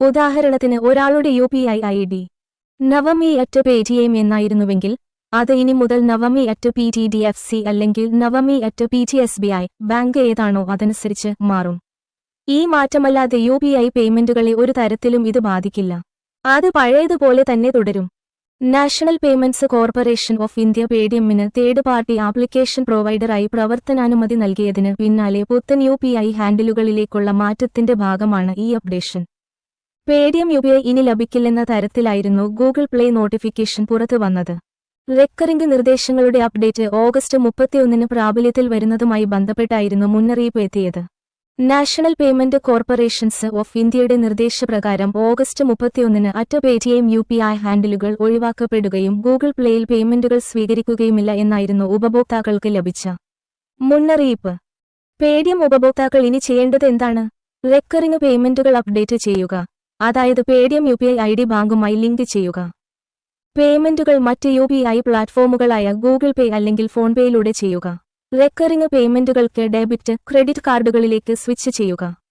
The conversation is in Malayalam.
ഉദാഹരണത്തിന് ഒരാളുടെ U P I I D Navami at Paytm എന്നായിരുന്നുവെങ്കിൽ അത് ഇനി മുതൽ Navami at P T D F C അല്ലെങ്കിൽ Navami at P T S B I bank ഏതാണോ അതനുസരിച്ച് മാറും. ഈ മാറ്റമല്ലാതെ യു പി ഐ പേയ്മെന്റുകളെ ഒരു തരത്തിലും ഇത് ബാധിക്കില്ല. അത് പഴയതുപോലെ തന്നെ തുടരും. National Payments Corporation of India പേടിഎമ്മിന് third party application പ്രൊവൈഡറായി പ്രവർത്തനാനുമതി നൽകിയതിന് പിന്നാലെ പുത്തൻ യു പി ഐ ഹാൻഡിലുകളിലേക്കുള്ള മാറ്റത്തിന്റെ ഭാഗമാണ് ഈ അപ്ഡേഷൻ. പേടിഎം യു ഇനി ലഭിക്കില്ലെന്ന തരത്തിലായിരുന്നു ഗൂഗിൾ പ്ലേ നോട്ടിഫിക്കേഷൻ പുറത്തു വന്നത്. റെക്കറിംഗ് നിർദ്ദേശങ്ങളുടെ അപ്ഡേറ്റ് ഓഗസ്റ്റ് മുപ്പത്തിയൊന്നിന് പ്രാബല്യത്തിൽ വരുന്നതുമായി ബന്ധപ്പെട്ടായിരുന്നു മുന്നറിയിപ്പ് എത്തിയത്. നാഷണൽ പേയ്മെന്റ് കോർപ്പറേഷൻസ് ഓഫ് ഇന്ത്യയുടെ നിർദ്ദേശപ്രകാരം ഓഗസ്റ്റ് മുപ്പത്തിയൊന്നിന് അറ്റ പേടിഎം യു പി ഐ ഹാൻഡിലുകൾ ഒഴിവാക്കപ്പെടുകയും ഗൂഗിൾ പ്ലേയിൽ പേയ്മെന്റുകൾ സ്വീകരിക്കുകയുമില്ല എന്നായിരുന്നു ഉപഭോക്താക്കൾക്ക് ലഭിച്ച മുന്നറിയിപ്പ്. പേടിഎം ഉപഭോക്താക്കൾ ഇനി ചെയ്യേണ്ടത് എന്താണ്? റെക്കറിംഗ് പേയ്മെന്റുകൾ അപ്ഡേറ്റ് ചെയ്യുക. അതായത് Paytm U P I I D ബാങ്കുമായി ലിങ്ക് ചെയ്യുക. പേയ്മെന്റുകൾ മറ്റ് യു പി ഐ പ്ലാറ്റ്ഫോമുകളായ ഗൂഗിൾ പേ അല്ലെങ്കിൽ ഫോൺ ഫോൺപേയിലൂടെ ചെയ്യുക. റെക്കറിംഗ് പേയ്മെന്റുകൾക്ക് ഡെബിറ്റ് ക്രെഡിറ്റ് കാർഡുകളിലേക്ക് സ്വിച്ച് ചെയ്യുക.